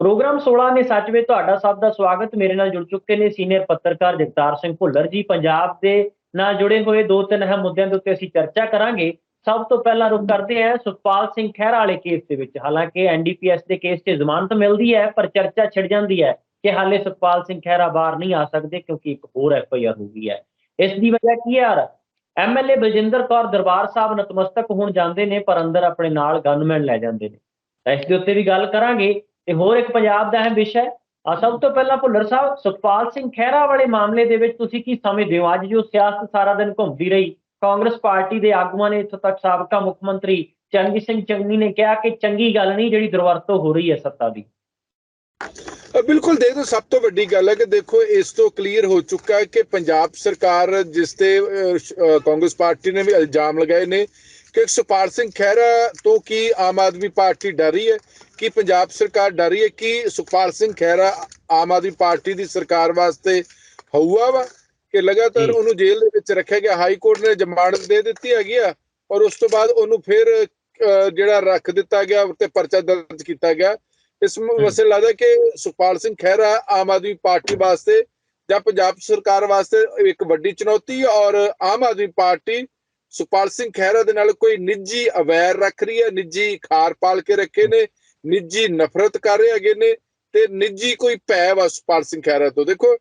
Programme 16 ਨੇ ਸੱਚ ਵਿੱਚ ਤੁਹਾਡਾ ਸਭ ਦਾ ਸਵਾਗਤ। ਮੇਰੇ ਨਾਲ ਜੁੜ ਚੁੱਕੇ ਨੇ ਸੀਨੀਅਰ ਪੱਤਰਕਾਰ ਜਗਤਾਰ ਸਿੰਘ ਭੁੱਲਰ ਜੀ। ਪੰਜਾਬ ਦੇ ਨਾਲ ਜੁੜੇ ਹੋਏ ਦੋ ਤਿੰਨ ਅਹਿਮ ਮੁੱਦਿਆਂ ਦੇ ਉੱਤੇ ਅਸੀਂ ਚਰਚਾ ਕਰਾਂਗੇ। ਸਭ ਤੋਂ ਪਹਿਲਾਂ ਰੁਕ ਕਰਦੇ ਹਾਂ ਸੁਖਪਾਲ ਸਿੰਘ ਖਹਿਰਾ ਵਾਲੇ ਕੇਸ ਦੇ ਵਿੱਚ। ਹਾਲਾਂਕਿ ਐਨਡੀਪੀਐਸ ਦੇ ਕੇਸ 'ਚ ਜ਼ਮਾਨਤ ਮਿਲਦੀ ਹੈ, ਪਰ ਚਰਚਾ ਛਿੜ ਜਾਂਦੀ ਹੈ ਕਿ ਹਾਲੇ ਸੁਖਪਾਲ ਸਿੰਘ ਖਹਿਰਾ ਬਾਹਰ ਨਹੀਂ ਆ ਸਕਦੇ ਕਿਉਂਕਿ ਇੱਕ ਹੋਰ ਐਫਆਈਆਰ ਹੋ ਗਈ ਹੈ। ਇਸ ਦੀ ਵਜ੍ਹਾ ਕੀ ਹੈ ਯਾਰ? ਐਮਐਲਏ ਬਲਜਿੰਦਰ ਕੌਰ ਦਰਬਾਰ ਸਾਹਿਬ ਨਤਮਸਤਕ ਹੋਣ ਜਾਂਦੇ ਨੇ, ਪਰ ਅੰਦਰ ਆਪਣੇ ਨਾਲ ਗਨਮੈਨ ਲੈ ਜਾਂਦੇ ਨੇ। ਇਸ ਦੇ ਉੱਤੇ ਵੀ ਗੱਲ ਕਰਾਂਗੇ। ਤੇ ਹੋਰ ਇੱਕ ਪੰਜਾਬ ਦਾ ਅਹਿਮ ਵਿਸ਼ਾ ਆ ਸਭ ਤੋਂ ਪਹਿਲਾਂ ਭੁੱਲਰ ਸਾਹਿਬ, ਸੁਖਪਾਲ ਸਿੰਘ ਖਹਿਰਾ ਵਾਲੇ ਮਾਮਲੇ ਦੇ ਵਿੱਚ ਤੁਸੀਂ ਕੀ ਸਮਝਦੇ ਹੋ? ਅੱਜ ਜੋ ਸਿਆਸਤ ਸਾਰਾ ਦਿਨ ਘੁੰਮਦੀ ਰਹੀ, ਕਾਂਗਰਸ ਪਾਰਟੀ ਦੇ ਆਗੂਆਂ ਨੇ ਇੱਥੋਂ ਤੱਕ ਸਾਬਕਾ ਮੁੱਖ ਮੰਤਰੀ ਚਰਨਜੀਤ ਸਿੰਘ ਚੰਨੀ ਨੇ ਕਿਹਾ ਕਿ ਚੰਗੀ ਗੱਲ ਨਹੀਂ ਜਿਹੜੀ ਦੁਰਵਰਤੋਂ ਹੋ ਰਹੀ ਹੈ ਸੱਤਾ ਦੀ। ਬਿਲਕੁਲ ਦੇਖੋ ਸਭ ਤੋਂ ਵੱਡੀ ਗੱਲ ਹੈ ਕਿ ਦੇਖੋ, ਇਸ ਤੋਂ ਕਲੀਅਰ ਹੋ ਚੁੱਕਾ ਹੈ ਕਿ ਪੰਜਾਬ ਸਰਕਾਰ ਜਿਸ ਤੇ ਕਾਂਗਰਸ ਪਾਰਟੀ ਨੇ ਵੀ ਇਲਜ਼ਾਮ ਲਗਾਏ ਨੇ ਕਿ ਸੁਖਪਾਲ ਸਿੰਘ ਖਹਿਰਾ ਤੋਂ ਕੀ ਆਮ ਆਦਮੀ ਪਾਰਟੀ ਡਰ ਰਹੀ ਹੈ? ਕਿ ਪੰਜਾਬ ਸਰਕਾਰ ਡਰ ਰਹੀ ਹੈ ਕਿ ਸੁਖਪਾਲ ਸਿੰਘ ਖਹਿਰਾ ਆਮ ਆਦਮੀ ਪਾਰਟੀ ਦੀ ਸਰਕਾਰ ਵਾਸਤੇ ਹਊਆ ਵਾ? ਕਿ ਲਗਾਤਾਰ। ਉਹਨੂੰ ਜੇਲ੍ਹ ਦੇ ਵਿੱਚ ਰੱਖਿਆ ਗਿਆ ਹਾਈ ਕੋਰਟ ਨੇ ਜ਼ਮਾਨਤ ਦੇ ਦਿੱਤੀ ਹੈਗੀ ਆ ਔਰ ਉਸ ਤੋਂ ਬਾਅਦ ਉਹਨੂੰ ਫਿਰ ਜਿਹੜਾ ਰੱਖ ਦਿੱਤਾ ਗਿਆ ਉੱਤੇ ਪਰਚਾ ਦਰਜ ਕੀਤਾ ਗਿਆ। ਇਸ ਮਸਲੇ ਲੱਗਦਾ ਕਿ ਸੁਖਪਾਲ ਸਿੰਘ ਖਹਿਰਾ ਆਮ ਆਦਮੀ ਪਾਰਟੀ ਵਾਸਤੇ ਜਾਂ ਪੰਜਾਬ ਸਰਕਾਰ ਵਾਸਤੇ ਇੱਕ ਵੱਡੀ ਚੁਣੌਤੀ ਔਰ ਆਮ ਆਦਮੀ ਪਾਰਟੀ ਸੁਖਪਾਲ ਸਿੰਘ ਖਹਿਰਾ ਦੇ ਨਾਲ ਕੋਈ ਨਿੱਜੀ ਅਵੈਰ ਰੱਖ ਰਹੀ ਹੈ, ਨਿੱਜੀ ਖਾਰ ਪਾਲ ਕੇ ਰੱਖੇ ਨੇ, ਨਿੱਜੀ ਨਫ਼ਰਤ ਕਰ ਰਹੇ ਹੈਗੇ ਨੇ ਤੇ ਨਿੱਜੀ ਕੋਈ ਭੈ ਵਾ ਸੁਖਪਾਲ ਸਿੰਘ ਖਹਿਰਾ ਤੋਂ। ਦੇਖੋ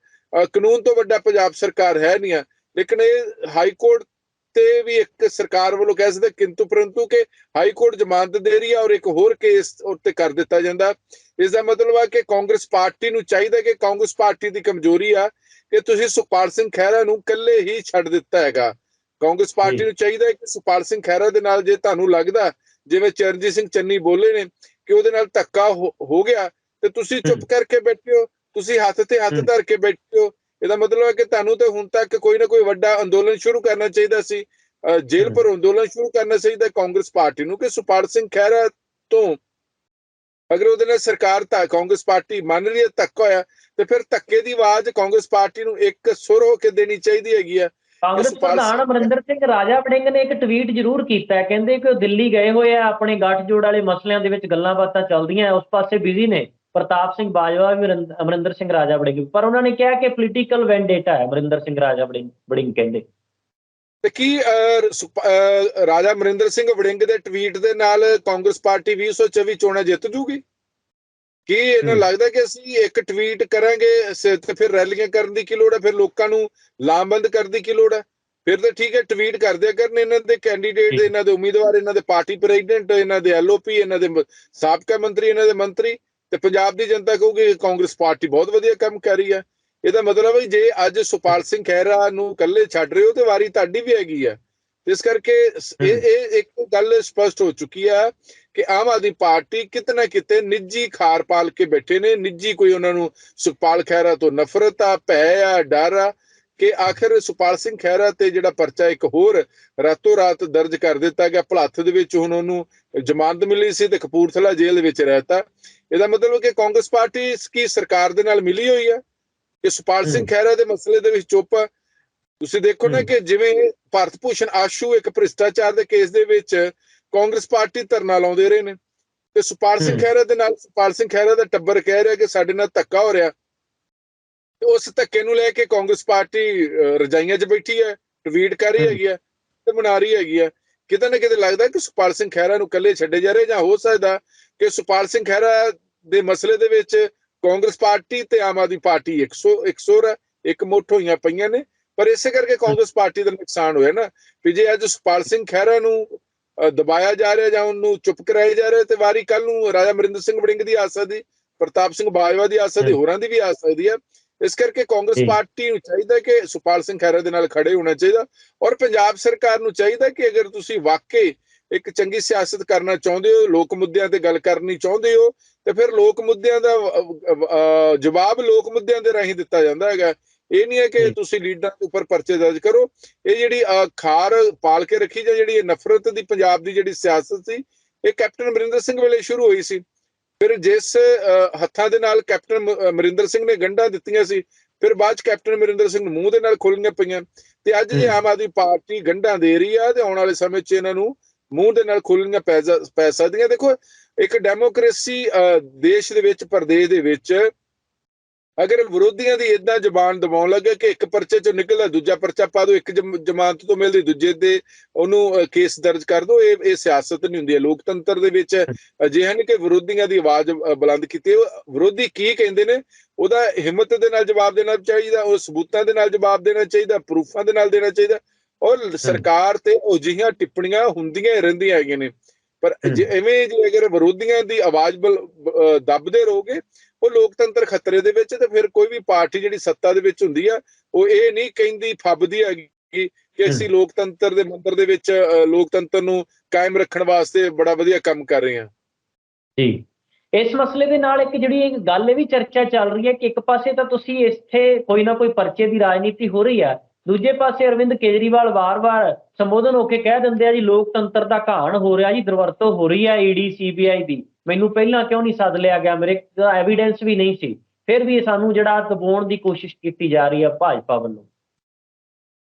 ਕਾਨੂੰਨ ਤੋਂ ਵੱਡਾ ਪੰਜਾਬ ਸਰਕਾਰ ਹੈ ਨਹੀਂ ਆ, ਲੇਕਿਨ ਇਹ ਹਾਈ ਕੋਰਟ ਤੇ ਵੀ ਇੱਕ ਸਰਕਾਰ ਵੱਲੋਂ ਕਹਿ ਸਕਦੇ, ਕਿੰਤੂ ਪਰੰਤੂ ਕਿ ਹਾਈ ਕੋਰਟ ਜ਼ਮਾਨਤ ਦੇ ਰਹੀ ਹੈ ਔਰ ਇੱਕ ਹੋਰ ਕੇਸ ਉੱਤੇ ਕਰ ਦਿੱਤਾ ਜਾਂਦਾ। ਇਸ ਦਾ ਮਤਲਬ ਆ ਕਿ ਕਾਂਗਰਸ ਪਾਰਟੀ ਨੂੰ ਚਾਹੀਦਾ ਕਿ ਕਾਂਗਰਸ ਪਾਰਟੀ ਦੀ ਕਮਜ਼ੋਰੀ ਆ ਕਿ ਤੁਸੀਂ ਸੁਖਪਾਲ ਸਿੰਘ ਖਹਿਰਾ ਨੂੰ ਇਕੱਲੇ ਹੀ ਛੱਡ ਦਿੱਤਾ ਹੈਗਾ। ਕਾਂਗਰਸ ਪਾਰਟੀ। ਨੂੰ ਚਾਹੀਦਾ ਹੈ ਕਿ ਸੁਖਪਾਲ ਸਿੰਘ ਖਹਿਰਾ ਦੇ ਨਾਲ ਜੇ ਤੁਹਾਨੂੰ ਲੱਗਦਾ ਜਿਵੇਂ ਚਰਨਜੀਤ ਸਿੰਘ ਚੰਨੀ ਬੋਲੇ ਨੇ ਕਿ ਉਹਦੇ ਨਾਲ ਧੱਕਾ ਹੋ ਗਿਆ ਤੇ ਤੁਸੀਂ ਚੁੱਪ। ਕਰਕੇ ਬੈਠੇ ਹੋ ਤੁਸੀਂ ਹੱਥ ਤੇ ਹੱਥ। ਧਰ ਕੇ ਬੈਠੇ ਹੋ ਇਹਦਾ ਮਤਲਬ ਹੈ ਕਿ ਤੁਹਾਨੂੰ ਤੇ ਹੁਣ ਤੱਕ ਕੋਈ ਨਾ ਕੋਈ ਵੱਡਾ ਅੰਦੋਲਨ ਸ਼ੁਰੂ ਕਰਨਾ ਚਾਹੀਦਾ ਸੀ ਜੇਲ੍ਹ। ਪਰ ਅੰਦੋਲਨ ਸ਼ੁਰੂ ਕਰਨਾ ਚਾਹੀਦਾ ਕਾਂਗਰਸ ਪਾਰਟੀ ਨੂੰ ਕਿ ਸੁਖਪਾਲ ਸਿੰਘ ਖਹਿਰਾ ਤੋਂ ਅਗਰ ਉਹਦੇ ਨਾਲ ਸਰਕਾਰ ਤਾਂ ਕਾਂਗਰਸ ਪਾਰਟੀ ਮੰਨ ਰਹੀ ਹੈ ਧੱਕਾ ਹੋਇਆ ਤੇ ਫਿਰ ਧੱਕੇ ਦੀ ਆਵਾਜ਼ ਕਾਂਗਰਸ ਪਾਰਟੀ ਨੂੰ ਇੱਕ ਸੁਰ ਹੋ ਕੇ ਦੇਣੀ ਚਾਹੀਦੀ ਹੈਗੀ ਆ ਕਾਂਗਰਸ ਪ੍ਰਧਾਨ ਅਮਰਿੰਦਰ ਸਿੰਘ ਰਾਜਾ ਵੜਿੰਗ ਨੇ ਇੱਕ ਟਵੀਟ ਜ਼ਰੂਰ ਕੀਤਾ ਕਹਿੰਦੇ ਕਿ ਉਹ ਦਿੱਲੀ ਗਏ ਹੋਏ ਆ ਆਪਣੇ ਗੱਠਜੋੜ ਵਾਲੇ ਮਸਲਿਆਂ ਦੇ ਵਿੱਚ ਗੱਲਾਂ ਬਾਤਾਂ ਚੱਲਦੀਆਂ ਉਸ ਪਾਸੇ ਬਿਜ਼ੀ ਨੇ ਪ੍ਰਤਾਪ ਸਿੰਘ ਬਾਜਵਾ ਵੀ ਅਮਰਿੰ- ਅਮਰਿੰਦਰ ਸਿੰਘ ਰਾਜਾ ਵੜਿੰਗ। ਪਰ ਉਹਨਾਂ ਨੇ ਕਿਹਾ ਕਿ ਪੋਲੀਟੀਕਲ ਵੈਂਡੇਟਾ ਹੈ ਅਮਰਿੰਦਰ ਸਿੰਘ ਰਾਜਾ ਵੜਿੰਗ ਵੜਿੰਗ ਕਹਿੰਦੇ ਤੇ ਕੀ ਰਾਜਾ ਮਰਿੰਦਰ ਸਿੰਘ ਵੜਿੰਗ ਦੇ ਟਵੀਟ ਦੇ ਨਾਲ ਕਾਂਗਰਸ ਪਾਰਟੀ 2024 ਚੋਣਾਂ ਜਿੱਤ ਜੂਗੀ ਕੀ ਇਹਨਾਂ। ਲੱਗਦਾ ਕਿ ਅਸੀਂ ਇੱਕ ਟਵੀਟ ਕਰਾਂਗੇ ਤੇ ਫਿਰ ਰੈਲੀਆਂ ਕਰਨ ਦੀ ਕੀ ਲੋੜ ਹੈ ਫਿਰ ਲੋਕਾਂ ਨੂੰ ਲਾਮਬੰਦ ਕਰਨ ਦੀ ਕੀ ਲੋੜ ਹੈ ਫਿਰ ਤਾਂ ਠੀਕ ਹੈ ਟਵੀਟ ਕਰ ਦਿਆ ਕਰਨ ਇਹਨਾਂ ਦੇ ਕੈਂਡੀਡੇਟ ਜੀ। ਇਹਨਾਂ ਦੇ ਉਮੀਦਵਾਰ ਇਹਨਾਂ ਦੇ ਪਾਰਟੀ ਪ੍ਰੈਜ਼ੀਡੈਂਟ ਇਹਨਾਂ ਦੇ ਐਲਓਪੀ ਇਹਨਾਂ ਦੇ ਸਾਬਕਾ ਮੰਤਰੀ ਇਹਨਾਂ ਦੇ ਮੰਤਰੀ ਤੇ ਪੰਜਾਬ ਦੀ ਜਨਤਾ ਕਹੂਗੀ ਕਿ ਕਾਂਗਰਸ ਪਾਰਟੀ ਬਹੁਤ ਵਧੀਆ ਕੰਮ ਕਰ ਰਹੀ ਹੈ ਇਹਦਾ ਮਤਲਬ ਹੈ ਜੇ ਅੱਜ ਸੁਪਾਲ ਸਿੰਘ ਖਹਿਰਾ ਨੂੰ ਇਕੱਲੇ ਛੱਡ ਰਹੇ ਹੋ ਤੇ ਵਾਰੀ ਤੁਹਾਡੀ ਵੀ ਹੈਗੀ ਆ ਇਸ ਕਰਕੇ ਇਹ ਇੱਕ ਗੱਲ ਸਪਸ਼ਟ ਹੋ ਚੁੱਕੀ ਆ ਕਿ ਆਮ ਆਦਮੀ ਪਾਰਟੀ ਕਿਤਨਾ ਕਿਤੇ ਨਿੱਜੀ ਖਾਰ ਪਾਲ ਕੇ ਬੈਠੇ ਨੇ ਨਿੱਜੀ ਕੋਈ ਉਹਨਾਂ ਨੂੰ ਸੁਖਪਾਲ ਖਹਿਰਾ ਤੋਂ ਨਫ਼ਰਤ ਆ ਭੈ ਆ ਡਰ ਆ ਕਿ ਆਖਿਰ ਸੁਖਪਾਲ ਸਿੰਘ ਖਹਿਰਾ ਤੇ ਜਿਹੜਾ ਪਰਚਾ ਇੱਕ ਹੋਰ ਰਾਤੋਂ ਰਾਤ ਦਰਜ ਕਰ ਦਿੱਤਾ ਗਿਆ ਭਲੱਥ ਦੇ ਵਿੱਚ ਹੁਣ ਉਹਨੂੰ ਜ਼ਮਾਨਤ ਮਿਲੀ ਸੀ ਤੇ ਕਪੂਰਥਲਾ ਜੇਲ੍ਹ ਦੇ ਵਿੱਚ ਰਹਿਤਾ। ਇਹਦਾ ਮਤਲਬ ਕਿ ਕਾਂਗਰਸ ਪਾਰਟੀ ਕੀ ਸਰਕਾਰ ਦੇ ਨਾਲ ਮਿਲੀ ਹੋਈ ਆ? ਕਿ ਸੁਖਪਾਲ ਸਿੰਘ। ਖਹਿਰਾ ਦੇ ਮਸਲੇ ਦੇ ਵਿੱਚ ਚੁੱਪ ਆ? ਤੁਸੀਂ ਦੇਖੋ ਨਾ। ਕਿ ਜਿਵੇਂ ਭਾਰਤ ਭੂਸ਼ਣ ਆਸ਼ੂ ਇੱਕ ਭ੍ਰਿਸ਼ਟਾਚਾਰ ਦੇ ਕੇਸ ਦੇ ਵਿੱਚ ਕਾਂਗਰਸ ਪਾਰਟੀ ਧਰਨਾ ਲਾਉਂਦੇ ਰਹੇ ਨੇ ਤੇ ਸੁਖਪਾਲ ਸਿੰਘ। ਖਹਿਰਾ ਦੇ ਨਾਲ ਸੁਖਪਾਲ ਸਿੰਘ ਖਹਿਰਾ ਦਾ ਟੱਬਰ ਕਹਿ ਰਿਹਾ ਕਿ ਸਾਡੇ ਨਾਲ ਧੱਕਾ ਹੋ ਰਿਹਾ ਤੇ ਉਸ ਧੱਕੇ ਨੂੰ ਲੈ ਕੇ ਕਾਂਗਰਸ ਪਾਰਟੀ ਰਜਾਈਆਂ 'ਚ ਬੈਠੀ ਹੈ ਟਵੀਟ ਕਰ ਰਹੀ। ਹੈਗੀ ਹੈ ਤੇ ਮਨਾ ਰਹੀ ਹੈਗੀ ਹੈ ਕਿਤੇ ਨਾ ਕਿਤੇ ਲੱਗਦਾ ਕਿ ਸੁਖਪਾਲ ਸਿੰਘ ਖਹਿਰਾ ਨੂੰ ਇਕੱਲੇ ਛੱਡੇ ਜਾ ਰਹੇ ਜਾਂ ਹੋ ਸਕਦਾ ਕਿ ਸੁਖਪਾਲ ਸਿੰਘ ਖਹਿਰਾ ਦੇ ਮਸਲੇ ਦੇ ਵਿੱਚ ਕਾਂਗਰਸ ਪਾਰਟੀ ਤੇ ਆਮ ਆਦਮੀ ਪਾਰਟੀ 100 100 ਹੈ ਇੱਕ ਮੁੱਠ ਹੋਈਆਂ ਪਈਆਂ ਨੇ ਪਰ ਇਸੇ ਕਰਕੇ ਕਾਂਗਰਸ ਪਾਰਟੀ ਦਾ ਨੁਕਸਾਨ ਹੋਇਆ ਨਾ ਵੀ ਜੇ ਅੱਜ ਸੁਖਪਾਲ ਸਿੰਘ ਖਹਿਰਾ ਨੂੰ ਦਬਾਇਆ ਜਾ ਰਿਹਾ ਜਾਂ ਉਹਨੂੰ ਚੁੱਪ ਕਰਾਇਆ ਜਾ ਰਿਹਾ ਤੇ ਵਾਰੀ ਕੱਲ ਨੂੰ ਰਾਜਾ ਮਰਿੰਦਰ ਸਿੰਘ ਵੜਿੰਗ ਦੀ ਆ ਸਕਦੀ ਪ੍ਰਤਾਪ ਸਿੰਘ ਬਾਜਵਾ ਦੀ ਆ ਸਕਦੀ ਹਮ। ਹੋਰਾਂ ਦੀ ਵੀ ਆ ਸਕਦੀ ਹੈ ਇਸ ਕਰਕੇ ਕਾਂਗਰਸ। ਪਾਰਟੀ ਨੂੰ ਚਾਹੀਦਾ ਕਿ ਸੁਖਪਾਲ ਸਿੰਘ ਖਹਿਰਾ ਦੇ ਨਾਲ ਖੜੇ ਹੋਣਾ ਚਾਹੀਦਾ ਔਰ ਪੰਜਾਬ ਸਰਕਾਰ ਨੂੰ ਚਾਹੀਦਾ ਕਿ ਅਗਰ ਤੁਸੀਂ ਵਾਕਈ ਇੱਕ ਚੰਗੀ ਸਿਆਸਤ ਕਰਨਾ ਚਾਹੁੰਦੇ ਹੋ ਲੋਕ ਮੁੱਦਿਆਂ ਤੇ ਗੱਲ ਕਰਨੀ ਚਾਹੁੰਦੇ ਹੋ ਤੇ ਫਿਰ ਲੋਕ ਮੁੱਦਿਆਂ ਦਾ ਜਵਾਬ ਲੋਕ ਮੁੱਦਿਆਂ ਦੇ ਰਾਹੀਂ ਦਿੱਤਾ ਜਾਂਦਾ ਹੈਗਾ ਇਹ ਨਹੀਂ ਹੈ ਕਿ। ਤੁਸੀਂ ਲੀਡਰਾਂ ਦੇ ਉੱਪਰ ਪਰਚੇ ਦਰਜ ਕਰੋ ਇਹ ਜਿਹੜੀ ਖਾਰ ਪਾਲ ਕੇ ਰੱਖੀ ਜਾਂ ਜਿਹੜੀ ਨਫ਼ਰਤ ਦੀ ਪੰਜਾਬ ਦੀ ਜਿਹੜੀ ਸਿਆਸਤ ਸੀ ਇਹ ਕੈਪਟਨ ਅਮਰਿੰਦਰ ਸਿੰਘ ਵੇਲੇ ਸ਼ੁਰੂ ਹੋਈ ਸੀ ਫਿਰ ਜਿਸ ਹੱਥਾਂ ਦੇ ਨਾਲ ਕੈਪਟਨ ਅਮਰਿੰਦਰ ਸਿੰਘ ਨੇ ਗੰਢਾਂ ਦਿੱਤੀਆਂ ਸੀ ਫਿਰ ਬਾਅਦ ਚ ਕੈਪਟਨ ਅਮਰਿੰਦਰ ਸਿੰਘ ਨੂੰ ਮੂੰਹ ਦੇ ਨਾਲ ਖੋਲੀਆਂ ਪਈਆਂ ਤੇ ਅੱਜ ਜੇ। ਆਮ ਆਦਮੀ ਪਾਰਟੀ ਗੰਢਾਂ ਦੇ ਰਹੀ ਆ ਤੇ ਆਉਣ ਵਾਲੇ ਸਮੇਂ 'ਚ ਇਹਨਾਂ ਨੂੰ ਮੂੰਹ ਦੇ ਨਾਲ ਖੋਲੀਆਂ ਪੈ ਸਕਦੀਆਂ ਦੇਖੋ ਇੱਕ ਡੈਮੋਕ੍ਰੇਸੀ ਦੇਸ਼ ਦੇ ਵਿੱਚ ਪ੍ਰਦੇਸ਼ ਦੇ ਵਿੱਚ ਅਗਰ ਵਿਰੋਧੀਆਂ ਦੀ ਇਦਾਂ ਜ਼ਬਾਨ ਦਬਾਉਣ ਲੱਗੇ ਕਿ ਇੱਕ ਪਰਚੇ ਚੋਂ ਨਿਕਲਦਾ ਦੂਜਾ ਪਰਚਾ ਪਾ ਦੋ ਇੱਕ ਜਮ- ਜ਼ਮਾਨਤ ਤੋਂ ਮਿਲਦੀ ਦੂਜੇ ਦੇ ਉਹਨੂੰ ਕੇਸ ਦਰਜ ਕਰ ਦੋ ਇਹ ਇਹ ਸਿਆਸਤ ਨਹੀਂ ਹੁੰਦੀ ਹੈ। ਲੋਕਤੰਤਰ ਦੇ ਵਿੱਚ ਅਜਿਹਾ ਨਹੀਂ ਕਿ ਵਿਰੋਧੀਆਂ ਦੀ ਆਵਾਜ਼ ਬੁਲੰਦ ਕੀਤੀ ਉਹ ਵਿਰੋਧੀ ਕੀ ਕਹਿੰਦੇ ਨੇ? ਉਹਦਾ ਹਿੰਮਤ ਦੇ ਨਾਲ ਜਵਾਬ ਦੇਣਾ ਚਾਹੀਦਾ ਉਹ ਸਬੂਤਾਂ ਦੇ ਨਾਲ ਜਵਾਬ ਦੇਣਾ ਚਾਹੀਦਾ ਪ੍ਰੂਫਾਂ ਦੇ ਨਾਲ ਦੇਣਾ ਚਾਹੀਦਾ। ਔਰ ਸਰਕਾਰ ਤੇ ਉਹ ਜਿਹੀਆਂ ਟਿੱਪਣੀਆਂ ਹੁੰਦੀਆਂ ਹੀ ਰਹਿੰਦੀਆਂ ਹੈਗੀਆਂ ਨੇ। ਪਰ ਜੇ ਐਵੇਂ ਜੇ ਅਗਰ ਵਿਰੋਧੀਆਂ ਦੀ ਆਵਾਜ਼ ਦੱਬਦੇ ਰਹੋਗੇ ਉਹ ਲੋਕਤੰਤਰ ਖਤਰੇ ਦੇ ਵਿੱਚ ਤੇ ਫਿਰ ਕੋਈ ਵੀ ਪਾਰਟੀ ਜਿਹੜੀ ਸੱਤਾ ਦੇ ਵਿੱਚ ਹੁੰਦੀ ਆ ਉਹ ਇਹ ਨਹੀਂ ਕਹਿੰਦੀ ਫੱਬਦੀ ਹੈਗੀ ਕਿ ਅਸੀਂ ਲੋਕਤੰਤਰ ਦੇ ਮੰਦਰ ਦੇ ਵਿੱਚ ਲੋਕਤੰਤਰ ਨੂੰ ਕਾਇਮ ਰੱਖਣ ਵਾਸਤੇ ਬੜਾ ਵਧੀਆ ਕੰਮ ਕਰ ਰਹੇ ਹਾਂ ਜੀ। ਇਸ ਮਸਲੇ ਦੇ ਨਾਲ ਇੱਕ ਜਿਹੜੀ ਇੱਕ ਗੱਲ ਇਹ ਵੀ ਚਰਚਾ ਚੱਲ ਰਹੀ ਹੈ ਕਿ ਇੱਕ ਪਾਸੇ ਤਾਂ ਤੁਸੀਂ ਇੱਥੇ ਕੋਈ ਨਾ ਕੋਈ ਪਰਚੇ ਦੀ ਰਾਜਨੀਤੀ ਹੋ ਰਹੀ ਹੈ ਦੂਜੇ ਪਾਸੇ ਅਰਵਿੰਦ ਕੇਜਰੀਵਾਲ ਵਾਰ-ਵਾਰ ਸੰਬੋਧਨ ਹੋ ਕੇ ਕਹਿ ਦਿੰਦੇ ਆ ਜੀ ਲੋਕਤੰਤਰ ਦਾ ਘਾਣ ਹੋ ਰਿਹਾ ਜੀ ਦੁਰਵਰਤੋਂ ਹੋ ਰਹੀ ਹੈ ਈਡੀ ਸੀਬੀਆਈ ਦੀ। ਮੈਨੂੰ ਪਹਿਲਾਂ ਕਿਉਂ ਨਹੀਂ ਸੱਦ ਲਿਆ ਗਿਆ? ਮੇਰੇ ਐਵੀਡੈਂਸ ਵੀ ਨਹੀਂ ਸੀ। ਫਿਰ ਵੀ ਸਾਨੂੰ ਜਿਹੜਾ ਦਬਾਉਣ ਦੀ ਕੋਸ਼ਿਸ਼ ਕੀਤੀ ਜਾ ਰਹੀ ਹੈ ਭਾਜਪਾ ਵੱਲੋਂ।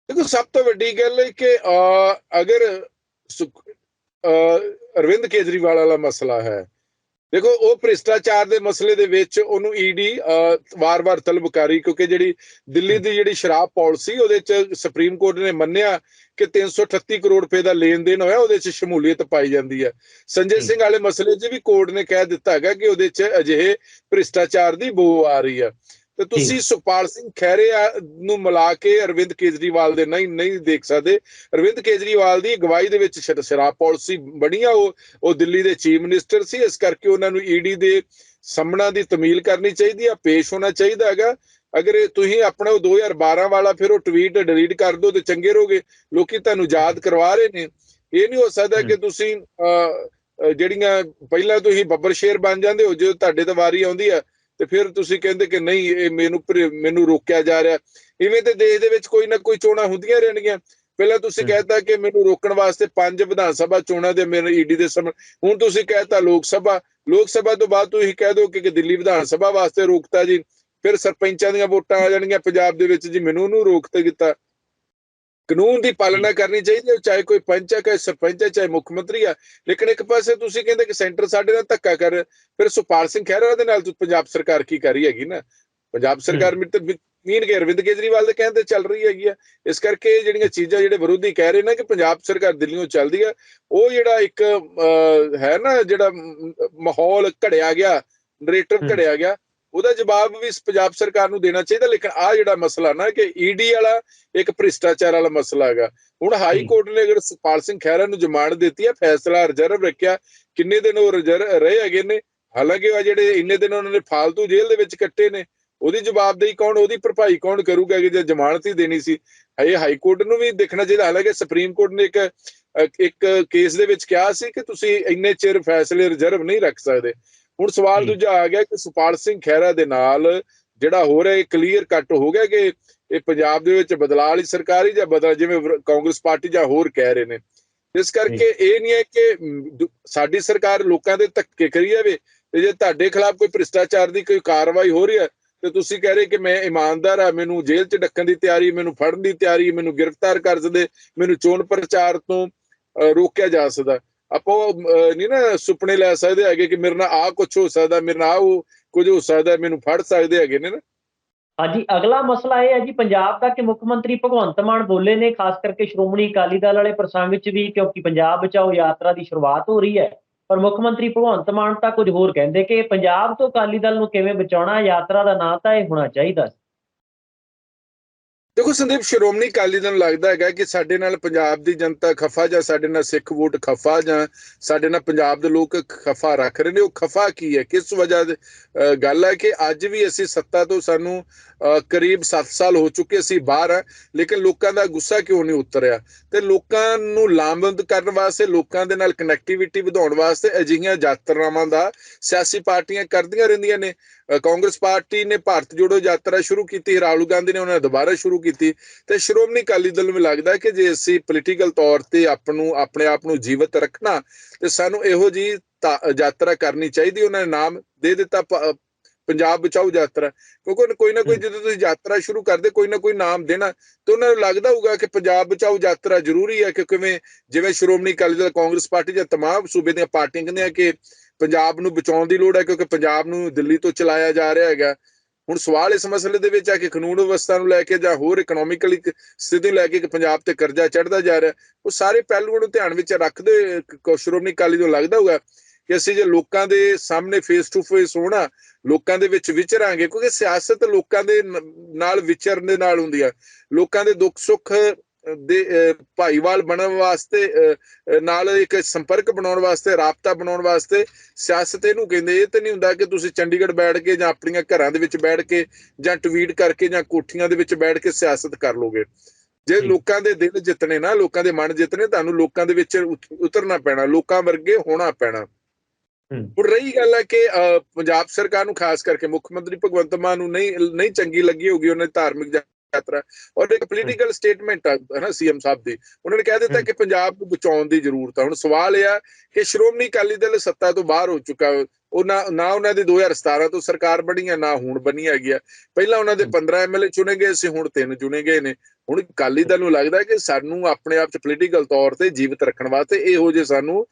ਦੇਖੋ ਸਭ ਤੋਂ ਵੱਡੀ ਗੱਲ ਹੈ ਕਿ ਅਹ, ਅਗਰ ਸੁਖ- ਅਰਵਿੰਦ ਕੇਜਰੀਵਾਲ ਵਾਲਾ ਮਸਲਾ ਹੈ ਦੇਖੋ ਉਹ ਭ੍ਰਿਸ਼ਟਾਚਾਰ ਦੇ ਮਸਲੇ ਦੇ ਵਿੱਚ ਉਹਨੂੰ ਈਡੀ ਵਾਰ-ਵਾਰ ਤਲਬਕਾਰੀ ਕਿਉਂਕਿ ਜਿਹੜੀ ਦਿੱਲੀ ਦੀ ਜਿਹੜੀ ਸ਼ਰਾਬ ਪਾਲਿਸੀ ਉਹਦੇ ਚ ਸੁਪਰੀਮ ਕੋਰਟ ਨੇ ਮੰਨਿਆ ਕਿ 338 ਕਰੋੜ ਰੁਪਏ ਦਾ ਲੈਣ ਦੇਣ ਹੋਇਆ ਉਹਦੇ ਚ ਸ਼ਮੂਲੀਅਤ ਪਾਈ ਜਾਂਦੀ ਹੈ। ਸੰਜੇ ਸਿੰਘ ਵਾਲੇ ਮਸਲੇ 'ਚ ਵੀ ਕੋਰਟ ਨੇ ਕਹਿ ਦਿੱਤਾ ਹੈਗਾ ਕਿ ਉਹਦੇ 'ਚ ਅਜਿਹੇ ਭ੍ਰਿਸ਼ਟਾਚਾਰ ਦੀ ਬੋ ਆ ਰਹੀ ਹੈ। ਤੇ ਤੁਸੀਂ ਸੁਖਪਾਲ ਸਿੰਘ ਖਹਿਰੇ ਆ- ਨੂੰ ਮਿਲਾ ਕੇ ਅਰਵਿੰਦ ਕੇਜਰੀਵਾਲ ਦੇ ਨਹੀਂ ਨਹੀਂ ਦੇਖ ਸਕਦੇ। ਅਰਵਿੰਦ ਕੇਜਰੀਵਾਲ ਦੀ ਅਗਵਾਈ ਦੇ ਵਿੱਚ ਸ਼ਰਾਬ ਪਾਲਿਸੀ ਬਣੀ ਆ ਉਹ ਉਹ ਦਿੱਲੀ ਦੇ ਚੀਫ ਮਿਨਿਸਟਰ ਸੀ। ਇਸ ਕਰਕੇ ਉਹਨਾਂ ਨੂੰ ਈਡੀ ਦੇ ਸਾਹਮਣਾ ਦੀ ਤਮੀਲ ਕਰਨੀ ਚਾਹੀਦੀ ਆ ਪੇਸ਼ ਹੋਣਾ ਚਾਹੀਦਾ ਹੈਗਾ। ਅਗਰ ਤੁਸੀਂ ਆਪਣਾ ਉਹ 2012 ਵਾਲਾ ਫਿਰ ਉਹ ਟਵੀਟ ਡਿਲੀਟ ਕਰ ਦਿਓ ਤੇ ਚੰਗੇ ਰਹੋਗੇ। ਲੋਕੀ ਤੁਹਾਨੂੰ ਯਾਦ ਕਰਵਾ ਰਹੇ ਨੇ। ਇਹ ਨਹੀਂ ਹੋ ਸਕਦਾ ਕਿ ਤੁਸੀਂ ਜਿਹੜੀਆਂ ਪਹਿਲਾਂ ਤੁਸੀਂ ਬੱਬਰ ਸ਼ੇਰ ਬਣ ਜਾਂਦੇ ਹੋ ਜਦੋਂ ਤੁਹਾਡੇ ਤੇ ਵਾਰੀ ਆਉਂਦੀ ਆ ਤੇ ਫਿਰ ਤੁਸੀਂ ਕਹਿੰਦੇ ਕਿ ਨਹੀਂ ਇਹ ਮੈਨੂੰ ਮੈਨੂੰ ਰੋਕਿਆ ਜਾ ਰਿਹਾ। ਇਵੇਂ ਤੇ ਦੇਸ਼ ਦੇ ਵਿੱਚ ਕੋਈ ਨਾ ਕੋਈ ਚੋਣਾਂ ਹੁੰਦੀਆਂ ਰਹਿਣਗੀਆਂ। ਪਹਿਲਾਂ ਤੁਸੀਂ। ਕਹਿਤਾ ਕਿ ਮੈਨੂੰ ਰੋਕਣ ਵਾਸਤੇ ਪੰਜ ਵਿਧਾਨ ਸਭਾ ਚੋਣਾਂ ਦੇ ਮੇਰੇ ਈਡੀ ਦੇ ਸਾਹਮਣੇ ਹੁਣ ਤੁਸੀਂ ਕਹਿਤਾ ਲੋਕ ਸਭਾ। ਲੋਕ ਸਭਾ ਤੋਂ ਬਾਅਦ ਤੁਸੀਂ ਕਹਿ ਦਿਓ ਕਿ ਕਿ ਦਿੱਲੀ ਵਿਧਾਨ ਸਭਾ ਵਾਸਤੇ ਰੋਕਤਾ ਜੀ। ਫਿਰ ਸਰਪੰਚਾਂ ਦੀਆਂ ਵੋਟਾਂ ਆ ਜਾਣਗੀਆਂ। ਪੰਜਾਬ ਦੇ ਵਿੱਚ ਜੀ ਮੈਨੂੰ ਉਹਨੂੰ ਰੋਕ ਤੇ ਕੀਤਾ ਕਾਨੂੰਨ ਦੀ ਪਾਲਣਾ ਕਰਨੀ ਚਾਹੀਦੀ ਹੈ ਚਾਹੇ ਕੋਈ ਪੰਚ ਹੈ ਚਾਹੇ ਸਰਪੰਚ ਹੈ ਚਾਹੇ ਮੁੱਖ ਮੰਤਰੀ ਆ ਲੇਕਿਨ ਇੱਕ ਪਾਸੇ ਤੁਸੀਂ ਕਹਿੰਦੇ ਕਿ ਸੈਂਟਰ ਸਾਡੇ ਨਾਲ ਧੱਕਾ ਕਰ। ਫਿਰ ਸੁਪਾਲ ਸਿੰਘ ਖਹਿਰਾ ਦੇ ਨਾਲ ਪੰਜਾਬ ਸਰਕਾਰ ਕੀ ਕਰ ਰਹੀ ਹੈਗੀ ਨਾ? ਪੰਜਾਬ ਸਰਕਾਰ ਮਿੱਤਰ ਮੀਨ ਕੇ ਅਰਵਿੰਦ ਕੇਜਰੀਵਾਲ ਦੇ ਕਹਿੰਦੇ ਚੱਲ ਰਹੀ ਹੈਗੀ ਆ। ਇਸ ਕਰਕੇ ਜਿਹੜੀਆਂ ਚੀਜ਼ਾਂ ਜਿਹੜੇ ਵਿਰੋਧੀ ਕਹਿ ਰਹੇ ਨੇ ਕਿ ਪੰਜਾਬ ਸਰਕਾਰ ਦਿੱਲੀੋਂ ਚੱਲਦੀ ਹੈ ਉਹ ਜਿਹੜਾ ਇੱਕ ਹੈ ਨਾ ਜਿਹੜਾ ਮਾਹੌਲ ਘੜਿਆ ਗਿਆ ਨਰੇਟਿਵ। ਘੜਿਆ ਗਿਆ ਉਹਦਾ ਜਵਾਬ ਵੀ ਪੰਜਾਬ ਸਰਕਾਰ ਨੂੰ ਦੇਣਾ ਚਾਹੀਦਾ ਲੇਕਿਨ ਆ ਜਿਹੜਾ ਮਸਲਾ ਨਾ ਕਿ ਈਡੀ ਵਾਲਾ ਇੱਕ ਭ੍ਰਿਸ਼ਟਾਚਾਰ ਵਾਲਾ ਮਸਲਾ ਹੈਗਾ। ਹੁਣ ਹਾਈ। ਕੋਰਟ ਨੇ ਅਗਰ ਸੁਪਾਲ ਸਿੰਘ ਖਹਿਰਾ ਨੂੰ ਜ਼ਮਾਨਤ ਦਿੱਤੀ ਹੈ ਫੈਸਲਾ ਰਿਜ਼ਰਵ ਰੱਖਿਆ ਕਿੰਨੇ ਦਿਨ ਉਹ ਰਿਜ਼ਰਵ ਰਹੇ ਹੈਗੇ ਨੇ ਹਾਲਾਂਕਿ ਉਹ ਜਿਹੜੇ ਇੰਨੇ ਦਿਨ ਉਹਨਾਂ ਨੇ ਫਾਲਤੂ ਜੇਲ੍ਹ ਦੇ ਵਿੱਚ ਕੱਟੇ ਨੇ ਉਹਦੀ ਜਵਾਬਦੇਹੀ ਕੌਣ ਉਹਦੀ ਭਰਪਾਈ ਕੌਣ ਕਰੂਗਾ ਕਿ ਜੇ ਜ਼ਮਾਨਤ ਹੀ ਦੇਣੀ ਸੀ। ਇਹ ਹਾਈ ਕੋਰਟ ਨੂੰ ਵੀ ਦੇਖਣਾ ਚਾਹੀਦਾ ਹਾਲਾਂਕਿ ਸੁਪਰੀਮ ਕੋਰਟ ਨੇ ਇੱਕ ਇੱਕ ਕੇਸ ਦੇ ਵਿੱਚ ਕਿਹਾ ਸੀ ਕਿ ਤੁਸੀਂ ਇੰਨੇ ਚਿਰ ਫੈਸਲੇ ਰਿਜ਼ਰਵ ਨਹੀਂ ਰੱਖ ਸਕਦੇ। ਹੁਣ ਸਵਾਲ। ਦੂਜਾ ਆ ਗਿਆ ਕਿ ਸੁਪਾਲ ਸਿੰਘ ਖਹਿਰਾ ਦੇ ਨਾਲ ਜਿਹੜਾ ਹੋ ਰਿਹਾ ਇਹ ਕਲੀਅਰ ਕੱਟ ਹੋ ਗਿਆ ਕਿ ਇਹ ਪੰਜਾਬ ਦੇ ਵਿੱਚ ਬਦਲਾਅ ਵਾਲੀ ਸਰਕਾਰ ਹੀ ਜਾਂ ਬਦਲ ਜਿਵੇਂ ਕਾਂਗਰਸ ਪਾਰਟੀ ਜਾਂ ਹੋਰ ਕਹਿ ਰਹੇ ਨੇ? ਇਸ ਕਰਕੇ ਇਹ ਨਹੀਂ ਹੈ ਕਿ ਸਾਡੀ ਸਰਕਾਰ ਲੋਕਾਂ ਦੇ ਧੱਕੇ ਕਰੀ ਜਾਵੇ ਤੇ ਜੇ ਤੁਹਾਡੇ ਖਿਲਾਫ ਕੋਈ ਭ੍ਰਿਸ਼ਟਾਚਾਰ ਦੀ ਕੋਈ ਕਾਰਵਾਈ ਹੋ ਰਹੀ ਹੈ ਤੇ ਤੁਸੀਂ ਕਹਿ ਰਹੇ ਕਿ ਮੈਂ ਇਮਾਨਦਾਰ ਆ ਮੈਨੂੰ ਜੇਲ੍ਹ 'ਚ ਡੱਕਣ ਦੀ ਤਿਆਰੀ ਮੈਨੂੰ ਫੜਨ ਦੀ ਤਿਆਰੀ ਮੈਨੂੰ ਗ੍ਰਿਫਤਾਰ ਕਰ ਸਕਦੇ ਮੈਨੂੰ ਚੋਣ ਪ੍ਰਚਾਰ ਤੋਂ ਰੋਕਿਆ ਜਾ ਸਕਦਾ। ਆਪਾਂ ਨਹੀਂ ਨਾ ਸੁਪਨੇ ਲੈ ਸਕਦੇ ਹੈਗੇ ਕਿ ਮੇਰੇ ਨਾਲ ਆ ਕੁਝ ਹੋ ਸਕਦਾ, ਮੇਰੇ ਨਾਲ ਆਹ ਕੁਝ ਹੋ ਸਕਦਾ, ਮੈਨੂੰ ਫੜ ਸਕਦੇ ਹੈਗੇ ਨੇ ਨਾ। ਹਾਂਜੀ, ਅਗਲਾ ਮਸਲਾ ਇਹ ਹੈ ਜੀ, ਪੰਜਾਬ ਦਾ ਕਿ ਮੁੱਖ ਮੰਤਰੀ ਭਗਵੰਤ ਮਾਨ ਬੋਲੇ ਨੇ, ਖਾਸ ਕਰਕੇ ਸ਼੍ਰੋਮਣੀ ਅਕਾਲੀ ਦਲ ਵਾਲੇ ਪ੍ਰਸੰਗ ਵਿੱਚ ਵੀ, ਕਿਉਂਕਿ ਪੰਜਾਬ ਬਚਾਓ ਯਾਤਰਾ ਦੀ ਸ਼ੁਰੂਆਤ ਹੋ ਰਹੀ ਹੈ। ਪਰ ਮੁੱਖ ਮੰਤਰੀ ਭਗਵੰਤ ਮਾਨ ਤਾਂ ਕੁਝ ਹੋਰ ਕਹਿੰਦੇ ਕਿ ਪੰਜਾਬ ਤੋਂ ਅਕਾਲੀ ਦਲ ਨੂੰ ਕਿਵੇਂ ਬਚਾਉਣਾ, ਯਾਤਰਾ ਦਾ ਨਾਂ ਤਾਂ ਇਹ ਹੋਣਾ ਚਾਹੀਦਾ ਦੇਖੋ ਸੰਦੀਪ, ਸ਼੍ਰੋਮਣੀ ਅਕਾਲੀ ਦਲ ਲੱਗਦਾ ਹੈਗਾ ਕਿ ਸਾਡੇ ਨਾਲ ਪੰਜਾਬ ਦੀ ਜਨਤਾ ਖਫਾ ਜਾਂ ਸਾਡੇ ਨਾਲ ਸਿੱਖ ਵੋਟ ਖਫਾ ਜਾਂ ਸਾਡੇ ਨਾਲ ਪੰਜਾਬ ਦੇ ਲੋਕ ਖਫਾ ਰੱਖ ਰਹੇ ਨੇ, ਉਹ ਖਫਾ ਕੀ ਹੈ? ਕਿਸ ਵਜ੍ਹਾ ਅਹ ਗੱਲ ਹੈ ਕਿ ਅੱਜ ਵੀ ਅਸੀਂ ਸੱਤਾ ਤੋਂ ਸਾਨੂੰ ਕਰੀਬ 7 ਸਾਲ ਹੋ ਚੁੱਕੇ ਸੀ ਬਾਹਰ ਆ ਲੇਕਿਨ ਲੋਕਾਂ ਦਾ ਗੁੱਸਾ ਕਿਉਂ ਨਹੀਂ ਉਤਰਿਆ? ਤੇ ਲੋਕਾਂ ਨੂੰ ਲਾਮਬੰਦ ਕਰਨ ਵਾਸਤੇ, ਲੋਕਾਂ ਦੇ ਨਾਲ ਕਨੈਕਟੀਵਿਟੀ ਵਧਾਉਣ ਵਾਸਤੇ ਅਜਿਹੀਆਂ ਯਾਤਰਾਵਾਂ ਦਾ ਸਿਆਸੀ ਪਾਰਟੀਆਂ ਕਰਦੀਆਂ ਰਹਿੰਦੀਆਂ ਨੇ। ਕਾਂਗਰਸ ਪਾਰਟੀ ਨੇ ਭਾਰਤ ਜੋੜੋ ਯਾਤਰਾ ਸ਼ੁਰੂ ਕੀਤੀ, ਰਾਹੁਲ ਗਾਂਧੀ ਨੇ ਉਹਨਾਂ ਦੁਬਾਰਾ ਸ਼ੁਰੂ ਕੀਤੀ। ਤੇ ਸ਼੍ਰੋਮਣੀ ਅਕਾਲੀ ਦਲ ਨੂੰ ਲੱਗਦਾ ਕਿ ਜੇ ਅਸੀਂ ਪੋਲੀਟੀਕਲ ਤੌਰ ਤੇ ਆਪ ਨੂੰ ਆਪਣੇ ਆਪ ਨੂੰ ਜੀਵਤ ਰੱਖਣਾ, ਤੇ ਸਾਨੂੰ ਇਹੋ ਜੀ ਯਾਤਰਾ ਕਰਨੀ ਚਾਹੀਦੀ, ਉਹਨਾਂ ਨੇ ਨਾਮ ਦੇ ਦਿੱਤਾ ਪੰਜਾਬ ਬਚਾਓ ਯਾਤਰਾ ਕਿਉਂਕਿ ਕੋਈ ਨਾ ਕੋਈ। ਜਦੋਂ ਤੁਸੀਂ ਯਾਤਰਾ ਸ਼ੁਰੂ ਕਰਦੇ ਕੋਈ ਨਾ ਕੋਈ ਨਾਮ ਦੇਣਾ ਤੇ ਉਹਨਾਂ ਨੂੰ ਲੱਗਦਾ ਹੋਊਗਾ ਕਿ ਪੰਜਾਬ ਬਚਾਓ ਯਾਤਰਾ ਜ਼ਰੂਰੀ ਹੈ ਕਿ ਕਿਵੇਂ ਜਿਵੇਂ ਸ਼੍ਰੋਮਣੀ ਅਕਾਲੀ ਦਲ ਕਾਂਗਰਸ ਪਾਰਟੀ ਜਾਂ ਤਮਾਮ ਸੂਬੇ ਦੀਆਂ ਪਾਰਟੀਆਂ ਕਹਿੰਦੀਆਂ ਕਿ ਪੰਜਾਬ ਨੂੰ ਬਚਾਉਣ ਦੀ ਲੋੜ ਹੈ ਕਿਉਂਕਿ ਪੰਜਾਬ ਨੂੰ ਦਿੱਲੀ ਤੋਂ ਚਲਾਇਆ ਜਾ ਰਿਹਾ ਹੈਗਾ ਹੁਣ ਸਵਾਲ ਇਸ ਮਸਲੇ ਦੇ ਵਿੱਚ ਆ ਕਿ ਕਾਨੂੰਨ ਵਿਵਸਥਾ ਨੂੰ ਲੈ ਕੇ ਜਾਂ ਹੋਰ ਇਕਨੋਮਿਕਲੀ ਸਥਿਤੀ ਲੈ ਕੇ ਕਿ ਪੰਜਾਬ ਤੇ ਕਰਜ਼ਾ ਚੜਦਾ ਜਾ ਰਿਹਾ ਉਹ ਸਾਰੇ ਪਹਿਲੂਆਂ ਨੂੰ ਧਿਆਨ ਵਿੱਚ ਰੱਖਦੇ ਸ਼੍ਰੋਮਣੀ ਅਕਾਲੀ ਨੂੰ ਲੱਗਦਾ ਹੋਊਗਾ ਕਿ ਅਸੀਂ ਜੇ ਲੋਕਾਂ ਦੇ ਸਾਹਮਣੇ ਫੇਸ ਟੂ ਫੇਸ ਹੋਣਾ ਲੋਕਾਂ ਦੇ ਵਿੱਚ ਵਿਚਰਾਂਗੇ ਕਿਉਂਕਿ ਸਿਆਸਤ ਲੋਕਾਂ ਦੇ ਨਾਲ ਵਿਚਰਨ ਦੇ ਨਾਲ ਹੁੰਦੀ ਆ। ਲੋਕਾਂ ਦੇ ਦੁੱਖ ਸੁੱਖ ਦੇ ਭਾਈਵਾਲ ਬਣਨ ਵਾਸਤੇ ਨਾਲ ਇੱਕ ਸੰਪਰਕ ਬਣਾਉਣ ਵਾਸਤੇ ਰਾਬਤਾ ਬਣਾਉਣ ਵਾਸਤੇ ਸਿਆਸਤ ਇਹਨੂੰ ਕਹਿੰਦੇ ਇਹ ਤੇ ਨਹੀਂ ਹੁੰਦਾ ਕਿ ਤੁਸੀਂ ਚੰਡੀਗੜ੍ਹ ਬੈਠ ਕੇ ਜਾਂ ਆਪਣੀਆਂ ਘਰਾਂ ਦੇ ਵਿੱਚ ਬੈਠ ਕੇ ਜਾਂ ਟਵੀਟ ਕਰਕੇ ਜਾਂ ਕੋਠੀਆਂ ਦੇ ਵਿੱਚ ਬੈਠ ਕੇ ਸਿਆਸਤ ਕਰ ਲੋਗੇ। ਜੇ। ਲੋਕਾਂ ਦੇ ਦਿਲ ਜਿੱਤਣੇ ਨਾ ਲੋਕਾਂ ਦੇ ਮਨ ਜਿੱਤਣੇ ਤੁਹਾਨੂੰ ਲੋਕਾਂ ਦੇ ਵਿੱਚ ਉਤ- ਉਤਰਨਾ ਪੈਣਾ ਲੋਕਾਂ ਵਰਗੇ ਹੋਣਾ ਪੈਣਾ। ਹੁਣ ਰਹੀ ਗੱਲ ਹੈ ਕਿ ਪੰਜਾਬ ਸਰਕਾਰ ਨੂੰ ਖਾਸ ਕਰਕੇ ਮੁੱਖ ਮੰਤਰੀ ਭਗਵੰਤ ਮਾਨ ਨੂੰ ਨਹੀਂ ਨਹੀਂ ਚੰਗੀ ਲੱਗੀ ਹੋਗੀ ਉਹਨਾਂ ਧਾਰਮਿਕ ਯਾਤਰਾ। ਔਰ ਇੱਕ ਪੋਲੀਟੀਕਲ ਸਟੇਟਮੈਂਟ ਆ ਹੈ ਨਾ ਸੀਐਮ ਸਾਹਿਬ ਦੀ। ਉਹਨਾਂ ਨੇ ਕਹਿ ਦਿੱਤਾ। ਕਿ ਪੰਜਾਬ ਨੂੰ ਬਚਾਉਣ ਦੀ ਜ਼ਰੂਰਤ ਹੈ ਹੁਣ ਸਵਾਲ ਇਹ ਆ ਕਿ ਸ਼੍ਰੋਮਣੀ ਅਕਾਲੀ ਦਲ ਸੱਤਾ ਤੋਂ ਬਾਹਰ ਹੋ ਚੁੱਕਾ ਉਹ ਨਾ ਉਹਨਾਂ ਦੀ 2017 ਤੋਂ ਸਰਕਾਰ ਬਣੀ ਆ ਨਾ ਹੁਣ ਬਣੀ ਹੈਗੀ ਆ। ਪਹਿਲਾਂ ਉਹਨਾਂ ਦੇ ਹਮ। 15 ਐਮਐਲਏ ਚੁਣੇ ਗਏ ਸੀ ਹੁਣ ਤਿੰਨ ਚੁਣੇ ਗਏ ਨੇ। ਹੁਣ ਅਕਾਲੀ ਦਲ ਨੂੰ ਲੱਗਦਾ ਕਿ ਸਾਨੂੰ ਆਪਣੇ ਆਪ ਚ ਪੋਲੀਟੀਕਲ ਤੌਰ ਤੇ ਜੀਵਤ ਰੱਖਣ ਵਾਸਤੇ ਇਹੋ ਜਿਹੇ ਸਾਨੂੰ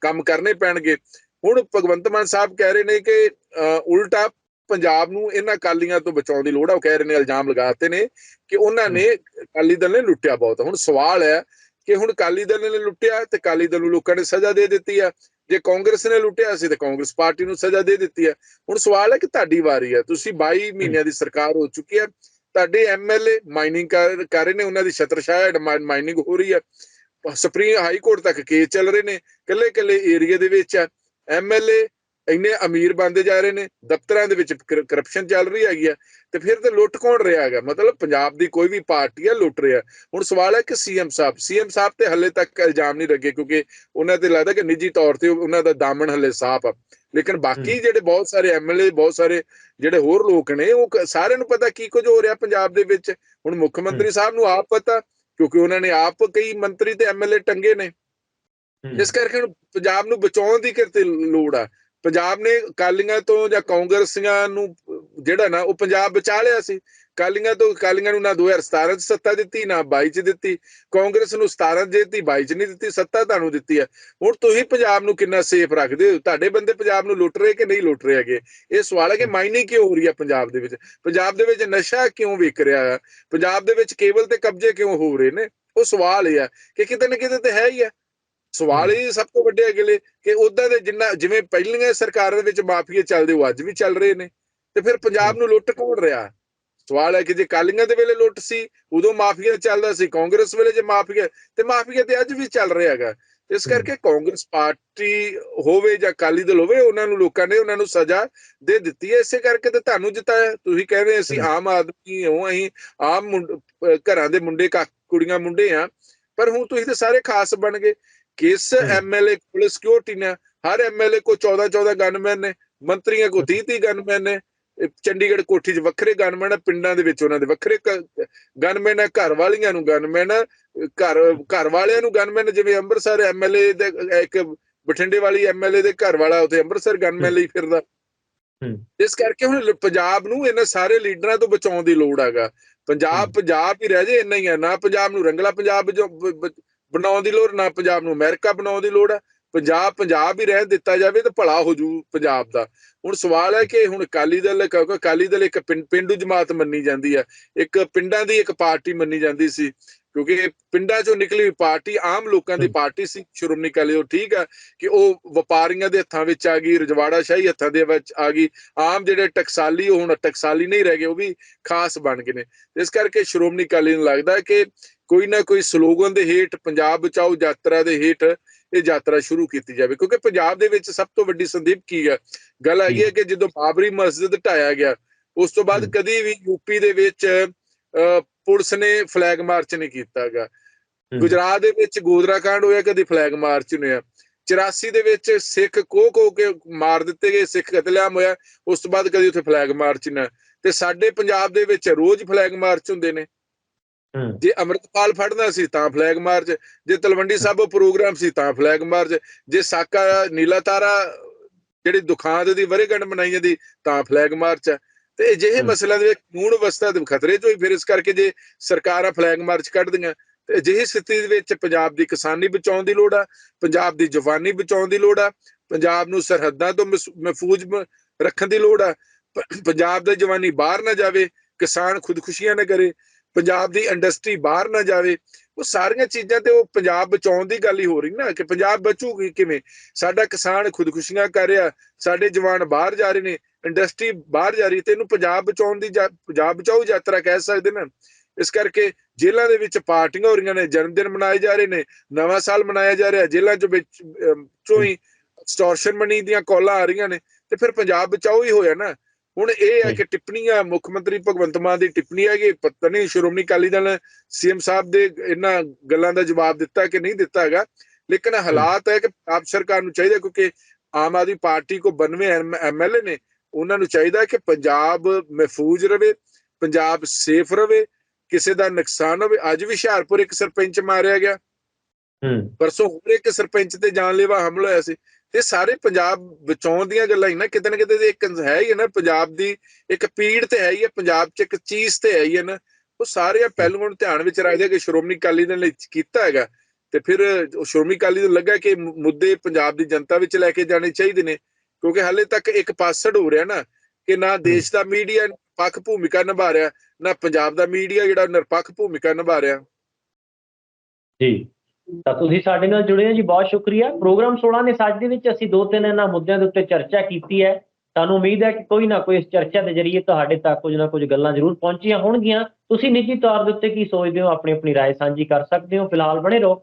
ਕੰਮ ਕਰਨੇ ਪੈਣਗੇ। ਹੁਣ ਭਗਵੰਤ ਮਾਨ ਸਾਹਿਬ ਕਹਿ ਰਹੇ ਨੇ ਕਿ ਅਹ, ਉਲਟਾ ਪੰਜਾਬ ਨੂੰ ਇਹਨਾਂ ਅਕਾਲੀਆਂ ਤੋਂ ਬਚਾਉਣ ਦੀ ਲੋੜ ਆ। ਉਹ ਕਹਿ ਰਹੇ ਨੇ ਇਲਜ਼ਾਮ ਲਗਾਤੇ ਨੇ ਕਿ ਉਹਨਾਂ ਨੇ ਅਕਾਲੀ ਦਲ ਨੇ ਲੁੱਟਿਆ ਬਹੁਤ। ਹੁਣ ਸਵਾਲ ਹੈ ਕਿ ਹੁਣ ਅਕਾਲੀ ਦਲ ਨੇ ਲੁੱਟਿਆ ਤੇ ਅਕਾਲੀ ਦਲ ਨੂੰ ਲੋਕਾਂ ਨੇ ਸਜ਼ਾ ਦੇ ਦਿੱਤੀ ਆ। ਜੇ ਕਾਂਗਰਸ ਨੇ ਲੁੱਟਿਆ ਸੀ ਤੇ ਕਾਂਗਰਸ ਪਾਰਟੀ ਨੂੰ ਸਜ਼ਾ ਦੇ ਦਿੱਤੀ ਆ। ਹੁਣ ਸਵਾਲ ਹੈ ਕਿ ਤੁਹਾਡੀ ਵਾਰੀ ਹੈ। ਤੁਸੀਂ 22 ਮਹੀਨਿਆਂ ਦੀ ਸਰਕਾਰ ਹੋ ਚੁੱਕੀ ਹੈ। ਤੁਹਾਡੇ ਐਮਐਲਏ ਮਾਈਨਿੰਗ ਕਰ ਕਰ ਰਹੇ ਨੇ। ਉਹਨਾਂ ਦੀ ਛਤਰਛਾਇਆ ਮਾਈਨਿੰਗ ਹੋ ਰਹੀ ਹੈ। ਸੁਪਰੀਮ ਹਾਈ ਕੋਰਟ ਤੱਕ ਕੇਸ ਚੱਲ ਰਹੇ ਨੇ ਕੱਲੇ ਕੱਲੇ ਏਰੀਆ ਦੇ ਵਿੱਚ ਐਮਐਲਏ ਇੰਨੇ ਅਮੀਰ ਬਣਦੇ ਜਾ ਰਹੇ ਨੇ ਦਫ਼ਤਰਾਂ ਦੇ ਵਿੱਚ ਕਰਪਸ਼ਨ ਚੱਲ ਰਹੀ ਹੈਗੀ ਆ। ਤੇ ਫਿਰ ਤੇ ਲੁੱਟ ਕੌਣ ਰਿਹਾ ਹੈਗਾ ਮਤਲਬ ਪੰਜਾਬ ਦੀ ਕੋਈ ਵੀ ਪਾਰਟੀ ਆ ਲੁੱਟ ਰਿਹਾ। ਹੁਣ ਸਵਾਲ ਹੈ ਕਿ ਸੀਐਮ ਸਾਹਿਬ ਸੀਐਮ ਸਾਹਿਬ ਤੇ ਹੱਲੇ ਤੱਕ ਇਲਜ਼ਾਮ ਨਹੀਂ ਲੱਗੇ ਕਿਉਂਕਿ ਉਹਨਾਂ ਤੇ ਲੱਗਦਾ ਕਿ ਨਿੱਜੀ ਤੌਰ ਤੇ ਉਹਨਾਂ ਦਾ ਦਾਮਨ ਹੱਲੇ ਸਾਫ਼ ਆ। ਲੇਕਿਨ ਬਾਕੀ ਜਿਹੜੇ ਬਹੁਤ ਸਾਰੇ ਐਮਐਲਏ ਬਹੁਤ ਸਾਰੇ ਜਿਹੜੇ ਹੋਰ ਲੋਕ ਨੇ ਉਹ ਸਾਰਿਆਂ ਨੂੰ ਪਤਾ ਕੀ ਕੁਝ ਹੋ ਰਿਹਾ ਪੰਜਾਬ ਦੇ ਵਿੱਚ। ਹੁਣ ਮੁੱਖ ਮੰਤਰੀ ਸਾਹਿਬ ਨੂੰ ਆਪ ਪਤਾ ਕਿਉਂਕਿ ਉਹਨਾਂ ਨੇ ਆਪ ਕਈ ਮੰਤਰੀ ਤੇ ਐਮਐਲਏ ਟੰਗੇ ਨੇ। ਇਸ ਕਰਕੇ ਪੰਜਾਬ ਨੂੰ ਬਚਾਉਣ ਦੀ ਕਿਤੇ ਲੋੜ ਆ। ਪੰਜਾਬ ਨੇ ਕਾਲੀਆਂ ਤੋਂ ਜਾਂ ਕਾਂਗਰਸੀਆਂ ਨੂੰ ਜਿਹੜਾ ਨਾ ਉਹ ਪੰਜਾਬ ਬਚਾ ਲਿਆ ਸੀ। ਕਾਲੀਆਂ ਤੋਂ ਕਾਲੀਆਂ ਨੂੰ ਨਾ 2017 ਚ ਸੱਤਾ ਦਿੱਤੀ, ਨਾ 22 ਚ ਦਿੱਤੀ। ਕਾਂਗਰਸ ਨੂੰ 17 ਚ ਦਿੱਤੀ 22 ਚ ਨਹੀਂ ਦਿੱਤੀ, ਸੱਤਾ ਤੁਹਾਨੂੰ ਦਿੱਤੀ ਹੈ। ਹੁਣ ਤੁਸੀਂ ਪੰਜਾਬ ਨੂੰ ਕਿੰਨਾ ਸੇਫ ਰੱਖਦੇ ਹੋ? ਤੁਹਾਡੇ ਬੰਦੇ ਪੰਜਾਬ ਨੂੰ ਲੁੱਟ ਰਹੇ ਕਿ ਨਹੀਂ ਲੁੱਟ ਰਹੇ ਹੈਗੇ? ਇਹ ਸਵਾਲ ਹੈ ਕਿ ਮਾਈਨਿੰਗ ਕਿਉਂ ਹੋ ਰਹੀ ਹੈ ਪੰਜਾਬ ਦੇ ਵਿੱਚ? ਪੰਜਾਬ ਦੇ ਵਿੱਚ ਨਸ਼ਾ ਕਿਉਂ ਵਿਕ ਰਿਹਾ ਹੈ? ਪੰਜਾਬ ਦੇ ਵਿੱਚ ਕੇਵਲ ਤੇ ਕਬਜ਼ੇ ਕਿਉਂ ਹੋ ਰਹੇ ਨੇ? ਉਹ ਸਵਾਲ ਇਹ ਹੈ ਕਿ ਕਿਤੇ ਨਾ ਕਿਤੇ ਤੇ ਹੈ ਹੀ ਹੈ। ਸਵਾਲ ਇਹ ਸਭ ਤੋਂ ਵੱਡੇ ਅਗਲੇ ਕਿ ਉਦਾਂ ਦੇ ਜਿੰਨਾ, ਜਿਵੇਂ ਪਹਿਲੀਆਂ ਸਰਕਾਰਾਂ ਦੇ ਵਿੱਚ ਮਾਫੀਏ ਚੱਲਦੇ, ਉਹ ਅੱਜ ਵੀ ਚੱਲ ਰਹੇ ਨੇ। ਤੇ ਫਿਰ ਪੰਜਾਬ ਨੂੰ ਲੁੱਟ ਕੌਣ ਰਿਹਾ? ਸਵਾਲ ਹੈ ਕਿ ਜੇ ਕਾਲੀਆਂ ਦੇ ਵੇਲੇ ਲੁੱਟ ਸੀ ਉਦੋਂ ਮਾਫੀਆ ਚੱਲਦਾ ਸੀ ਕਾਂਗਰਸ ਵੇਲੇ ਜੇ ਮਾਫੀਆ ਤੇ ਮਾਫੀਆ ਤੇ ਅੱਜ ਵੀ ਚੱਲ ਰਿਹਾ ਹੈਗਾ। ਇਸ। ਕਰਕੇ ਕਾਂਗਰਸ ਪਾਰਟੀ ਹੋਵੇ ਜਾਂ ਅਕਾਲੀ ਦਲ ਹੋਵੇ ਉਹਨਾਂ ਨੂੰ ਲੋਕਾਂ ਨੇ ਉਹਨਾਂ ਨੂੰ ਸਜ਼ਾ ਦੇ ਦਿੱਤੀ ਹੈ। ਇਸੇ ਕਰਕੇ ਤੇ ਤੁਹਾਨੂੰ ਜਿਤਾਇਆ। ਤੁਸੀਂ ਕਹਿੰਦੇ ਅਸੀਂ। ਆਮ ਆਦਮੀ ਹੋ ਅਸੀਂ ਆਮ ਘਰਾਂ ਦੇ ਮੁੰਡੇ ਕਾ ਕੁੜੀਆਂ ਮੁੰਡੇ ਆ ਪਰ ਹੁਣ ਤੁਸੀਂ ਤੇ ਸਾਰੇ ਖਾਸ ਬਣ ਗਏ। ਕਿਸ। ਐਮਐਲਏ ਕੋਲ ਸਿਕਿਉਰਿਟੀ ਨੇ? ਹਰ ਐਮਐਲਏ ਕੋ 14 14 ਗਨਮੈਨ ਨੇ ਮੰਤਰੀਆਂ ਕੋ 30 30 ਗਨਮੈਨ ਨੇ। ਚੰਡੀਗੜ੍ਹ ਕੋਠੀ 'ਚ ਵੱਖਰੇ ਗਨਮੈਨ ਆ ਪਿੰਡਾਂ ਦੇ ਵਿੱਚ ਉਹਨਾਂ ਦੇ ਵੱਖਰੇ ਗਨਮੈਨ ਆ ਘਰ ਵਾਲੀਆਂ ਨੂੰ ਗਨਮੈਨ ਆ ਘਰ ਘਰ ਵਾਲਿਆਂ ਨੂੰ ਗਨਮੈਨ ਜਿਵੇਂ ਅੰਮ੍ਰਿਤਸਰ ਐਮਐਲਏ ਦੇ ਇੱਕ ਬਠਿੰਡੇ ਵਾਲੀ ਐਮਐਲਏ ਦੇ ਘਰ ਵਾਲਾ ਉੱਥੇ ਅੰਮ੍ਰਿਤਸਰ ਗਨਮੈਨ ਲਈ ਫਿਰਦਾ। ਇਸ ਕਰਕੇ ਹੁਣ ਪੰਜਾਬ ਨੂੰ ਇਹਨਾਂ ਸਾਰੇ ਲੀਡਰਾਂ ਤੋਂ ਬਚਾਉਣ ਦੀ ਲੋੜ ਹੈਗਾ ਪੰਜਾਬ। ਪੰਜਾਬ ਹੀ ਰਹਿ ਜੇ ਇੰਨਾ ਹੀ ਹੈ ਨਾ ਪੰਜਾਬ ਨੂੰ ਰੰਗਲਾ ਪੰਜਾਬ ਬਣਾਉਣ ਦੀ ਲੋੜ ਨਾ ਪੰਜਾਬ ਨੂੰ ਅਮਰੀਕਾ ਬਣਾਉਣ ਦੀ ਲੋੜ ਹੈ ਪੰਜਾਬ ਪੰਜਾਬ ਹੀ ਰਹਿ ਦਿੱਤਾ ਜਾਵੇ ਤਾਂ ਭਲਾ ਹੋ ਜੂ ਪੰਜਾਬ ਦਾ। ਹੁਣ ਸਵਾਲ ਹੈ ਕਿ ਹੁਣ ਅਕਾਲੀ ਦਲ ਕਿਉਂਕਿ ਅਕਾਲੀ ਦਲ ਇੱਕ ਪਿੰਡੂ ਜਮਾਤ ਮੰਨੀ ਜਾਂਦੀ ਹੈ। ਇੱਕ ਪਿੰਡਾਂ ਦੀ ਇੱਕ ਪਾਰਟੀ ਮੰਨੀ ਜਾਂਦੀ ਸੀ ਕਿਉਂਕਿ ਪਿੰਡਾਂ ਚੋਂ ਨਿਕਲੀ ਹੋਈ ਪਾਰਟੀ ਆਮ ਲੋਕਾਂ ਦੀ। ਪਾਰਟੀ ਸੀ ਸ਼੍ਰੋਮਣੀ ਅਕਾਲੀ ਦਲ ਠੀਕ ਹੈ ਕਿ ਉਹ ਵਪਾਰੀਆਂ ਦੇ ਹੱਥਾਂ ਵਿੱਚ ਆ ਗਈ ਰਜਵਾੜਾ ਸ਼ਾਹੀ ਹੱਥਾਂ ਦੇ ਵਿੱਚ ਆ ਗਈ। ਆਮ ਜਿਹੜੇ ਟਕਸਾਲੀ ਉਹ ਹੁਣ ਟਕਸਾਲੀ ਨਹੀਂ ਰਹਿ ਗਏ ਉਹ ਵੀ ਖਾਸ ਬਣ ਗਏ ਨੇ। ਇਸ ਕਰਕੇ ਸ਼੍ਰੋਮਣੀ ਅਕਾਲੀ ਨੂੰ ਲੱਗਦਾ ਕਿ ਕੋਈ ਨਾ ਕੋਈ ਸਲੋਗਨ ਦੇ ਹੇਠ ਪੰਜਾਬ ਬਚਾਓ ਯਾਤਰਾ ਦੇ ਹੇਠ ਇਹ ਯਾਤਰਾ ਸ਼ੁਰੂ ਕੀਤੀ ਜਾਵੇ। ਕਿਉਂਕਿ ਪੰਜਾਬ ਦੇ ਵਿੱਚ ਸਭ ਤੋਂ ਵੱਡੀ ਸੰਦੀਪ ਕੀ ਹੈ? ਗੱਲ ਹੈਗੀ ਹੈ ਕਿ ਜਦੋਂ ਬਾਬਰੀ ਮਸਜਿਦ ਢਾਇਆ ਗਿਆ ਉਸ ਤੋਂ ਬਾਅਦ। ਕਦੀ ਵੀ ਯੂਪੀ ਦੇ ਵਿੱਚ ਪੁਲਿਸ ਨੇ ਫਲੈਗ ਮਾਰਚ ਨਹੀਂ ਕੀਤਾਗਾ ਹਮ। ਗੁਜਰਾਤ ਦੇ ਵਿੱਚ ਗੋਦਰਾ ਕਾਂਡ ਹੋਇਆ ਕਦੀ ਫਲੈਗ ਮਾਰਚ ਨਹੀਂ ਹੋਇਆ। 84 ਦੇ ਵਿੱਚ ਸਿੱਖ ਕੋ ਕੋ ਕੇ ਮਾਰ ਦਿੱਤੇ ਗਏ ਸਿੱਖ ਕਤਲੇਆਮ ਹੋਇਆ ਉਸ ਤੋਂ ਬਾਅਦ ਕਦੀ ਉੱਥੇ ਫਲੈਗ ਮਾਰਚ ਨਾ ਤੇ ਸਾਡੇ ਪੰਜਾਬ ਦੇ ਵਿੱਚ ਰੋਜ਼ ਫਲੈਗ ਮਾਰਚ ਹੁੰਦੇ ਨੇ। ਜੇ ਅੰਮ੍ਰਿਤਪਾਲ ਫੜਨਾ ਸੀ ਤਾਂ ਫਲੈਗ ਮਾਰਚ ਜੇ ਤਲਵੰਡੀ ਸਾਬੋ ਪ੍ਰੋਗਰਾਮ ਸੀ ਤਾਂ ਫਲੈਗ ਮਾਰਚ ਜੇ ਸਾਕਾ ਨੀਲਾ ਤਾਰਾ ਜਿਹੜੀ ਦੁਖਾਂਤ ਦੀ ਵਰੇਗੰਢ ਮਨਾਈ ਜਾਂਦੀ ਤਾਂ ਫਲੈਗ ਮਾਰਚ ਹੈ ਤੇ ਅਜਿਹੇ। ਮਸਲਿਆਂ ਦੇ ਵਿੱਚ ਕਾਨੂੰਨ ਅਵਸਥਾ ਦੇ ਖਤਰੇ ਚ ਹੋਈ ਫਿਰ ਇਸ ਕਰਕੇ ਜੇ ਸਰਕਾਰਾਂ ਫਲੈਗ ਮਾਰਚ ਕੱਢਦੀਆਂ ਤੇ ਅਜਿਹੀ ਸਥਿਤੀ ਦੇ ਵਿੱਚ ਪੰਜਾਬ ਦੀ ਕਿਸਾਨੀ ਬਚਾਉਣ ਦੀ ਲੋੜ ਆ ਪੰਜਾਬ ਦੀ ਜਵਾਨੀ ਬਚਾਉਣ ਦੀ ਲੋੜ ਆ ਪੰਜਾਬ ਨੂੰ ਸਰਹੱਦਾਂ ਤੋਂ ਮਹਿਫੂਜ਼ ਰੱਖਣ ਦੀ ਲੋੜ ਆ ਪੰਜਾਬ ਦਾ ਜਵਾਨੀ ਬਾਹਰ ਨਾ ਜਾਵੇ ਕਿਸਾਨ ਖੁਦਕੁਸ਼ੀਆਂ ਨਾ ਕਰੇ ਪੰਜਾਬ ਦੀ ਇੰਡਸਟਰੀ ਬਾਹਰ ਨਾ ਜਾਵੇ ਉਹ ਸਾਰੀਆਂ ਚੀਜ਼ਾਂ ਤੇ ਉਹ ਪੰਜਾਬ ਬਚਾਉਣ ਦੀ ਗੱਲ ਹੀ ਹੋ ਰਹੀ ਨਾ ਕਿ ਪੰਜਾਬ ਬਚੂਗੀ ਕਿਵੇਂ? ਸਾਡਾ ਕਿਸਾਨ ਖੁਦਕੁਸ਼ੀਆਂ ਕਰ ਰਿਹਾ ਸਾਡੇ ਜਵਾਨ ਬਾਹਰ ਜਾ ਰਹੇ ਨੇ ਇੰਡਸਟਰੀ ਬਾਹਰ ਜਾ ਰਹੀ ਤੇ ਇਹਨੂੰ ਪੰਜਾਬ ਬਚਾਉਣ ਦੀ ਪੰਜਾਬ ਬਚਾਓ ਯਾਤਰਾ ਕਹਿ ਸਕਦੇ ਨਾ। ਇਸ ਕਰਕੇ ਜੇਲ੍ਹਾਂ ਦੇ ਵਿੱਚ ਪਾਰਟੀਆਂ ਹੋ ਰਹੀਆਂ ਨੇ ਜਨਮ ਦਿਨ ਮਨਾਏ ਜਾ ਰਹੇ ਨੇ ਨਵਾਂ ਸਾਲ ਮਨਾਇਆ ਜਾ ਰਿਹਾ ਜੇਲ੍ਹਾਂ ਚ ਵਿੱਚ ਹੀ ਐਕਸਟੋਰਸ਼ਨ ਮਨੀ ਦੀਆਂ ਕਾਲਾਂ ਆ ਰਹੀਆਂ ਨੇ ਤੇ ਫਿਰ ਪੰਜਾਬ ਬਚਾਓ ਹੀ ਹੋਇਆ ਨਾ। ਹੁਣ ਇਹ ਹੈ। ਕਿ ਟਿੱਪਣੀਆਂ ਮੁੱਖ ਮੰਤਰੀ ਭਗਵੰਤ ਮਾਨ ਦੀ ਟਿੱਪਣੀ ਹੈ ਕਿ ਪਤਾ ਨਹੀਂ ਸ਼੍ਰੋਮਣੀ ਅਕਾਲੀ ਦਲ ਸੀਐਮ ਸਾਹਿਬ ਦੇ ਇਹਨਾਂ ਗੱਲਾਂ ਦਾ ਜਵਾਬ ਦਿੱਤਾ ਕਿ ਨਹੀਂ ਦਿੱਤਾ ਹੈਗਾ। ਲੇਕਿਨ ਹਾਲਾਤ ਹੈ ਕਿ ਆਪ ਸਰਕਾਰ ਨੂੰ ਚਾਹੀਦਾ ਕਿਉਂਕਿ ਆਮ ਆਦਮੀ ਪਾਰਟੀ ਕੋ 92 ਐਮਐਲਏ ਨੇ ਉਹਨਾਂ ਨੂੰ ਚਾਹੀਦਾ ਕਿ ਪੰਜਾਬ ਮਹਿਫੂਜ਼ ਰਵੇ ਪੰਜਾਬ ਸੇਫ ਰਵੇ ਕਿਸੇ ਦਾ ਨੁਕਸਾਨ ਹੋਵੇ। ਅੱਜ ਵੀ ਹੁਸ਼ਿਆਰਪੁਰ ਇੱਕ ਸਰਪੰਚ ਮਾਰਿਆ ਗਿਆ। ਹੂੰ। ਪਰਸੋਂ ਹੋਰ ਇੱਕ ਸਰਪੰਚ ਤੇ ਜਾਨਲੇਵਾ ਹਮਲਾ ਹੋਇਆ ਸੀ। ਤੇ ਸਾਰੇ ਪੰਜਾਬ ਬਚਾਉਣ ਦੀਆਂ ਗੱਲਾਂ ਹੀ ਨਾ ਕਿਤੇ ਨਾ ਕਿਤੇ ਇੱਕ ਹੈ ਹੀ ਨਾ ਪੰਜਾਬ ਦੀ ਇੱਕ ਪੀੜ ਤੇ ਹੈ ਹੀ ਹੈ ਪੰਜਾਬ 'ਚ ਇੱਕ ਚੀਜ਼ ਤੇ ਹੈ ਹੀ ਨਾ। ਉਹ ਸਾਰੇ ਪਹਿਲੂਆਂ ਨੂੰ ਧਿਆਨ ਵਿੱਚ ਰੱਖਦੇ ਕਿ ਸ਼੍ਰੋਮਣੀ ਅਕਾਲੀ ਦਲ ਨੇ ਕੀਤਾ ਹੈਗਾ। ਤੇ ਫਿਰ ਉਹ ਸ਼੍ਰੋਮਣੀ ਅਕਾਲੀ ਨੂੰ ਲੱਗਾ ਕਿ ਮੁੱਦੇ ਪੰਜਾਬ ਦੀ ਜਨਤਾ ਵਿੱਚ ਲੈ ਕੇ ਜਾਣੇ ਚਾਹੀਦੇ ਨੇ ਕਿਉਂਕਿ ਹਾਲੇ ਤੱਕ ਇੱਕ ਪਾਸੜ ਹੋ ਰਿਹਾ ਨਾ ਕਿ ਨਾ ਦੇਸ਼ ਦਾ ਮੀਡੀਆ ਨਿਰਪੱਖ ਭੂਮਿਕਾ ਨਿਭਾ ਰਿਹਾ ਨਾ ਪੰਜਾਬ ਦਾ ਮੀਡੀਆ ਜਿਹੜਾ ਨਿਰਪੱਖ ਭੂਮਿਕਾ ਨਿਭਾ ਰਿਹਾ। ਜੀ। ਤਾਂ ਤੁਸੀਂ ਸਾਡੇ ਨਾਲ ਜੁੜੇ ਹੋ ਜੀ ਬਹੁਤ ਸ਼ੁਕਰੀਆ ਪ੍ਰੋਗਰਾਮ 16 ਦੇ ਸੱਜ ਦੇ ਵਿੱਚ ਅਸੀਂ ਦੋ ਤਿੰਨ ਇਹਨਾਂ ਮੁੱਦਿਆਂ ਦੇ ਉੱਤੇ ਚਰਚਾ ਕੀਤੀ ਹੈ ਸਾਨੂੰ ਉਮੀਦ ਹੈ ਕਿ ਕੋਈ ਨਾ ਕੋਈ ਇਸ ਚਰਚਾ ਦੇ ਜ਼ਰੀਏ ਤੁਹਾਡੇ ਤੱਕ ਕੁਝ ਨਾ ਕੁਝ ਗੱਲਾਂ ਜ਼ਰੂਰ ਪਹੁੰਚੀਆਂ ਹੋਣਗੀਆਂ ਤੁਸੀਂ ਨਿੱਜੀ ਤੌਰ ਦੇ ਉੱਤੇ ਕੀ ਸੋਚਦੇ ਹੋ ਆਪਣੀ ਆਪਣੀ رائے ਸਾਂਝੀ ਕਰ ਸਕਦੇ ਹੋ ਫਿਲਹਾਲ ਬਣੇ ਰਹੋ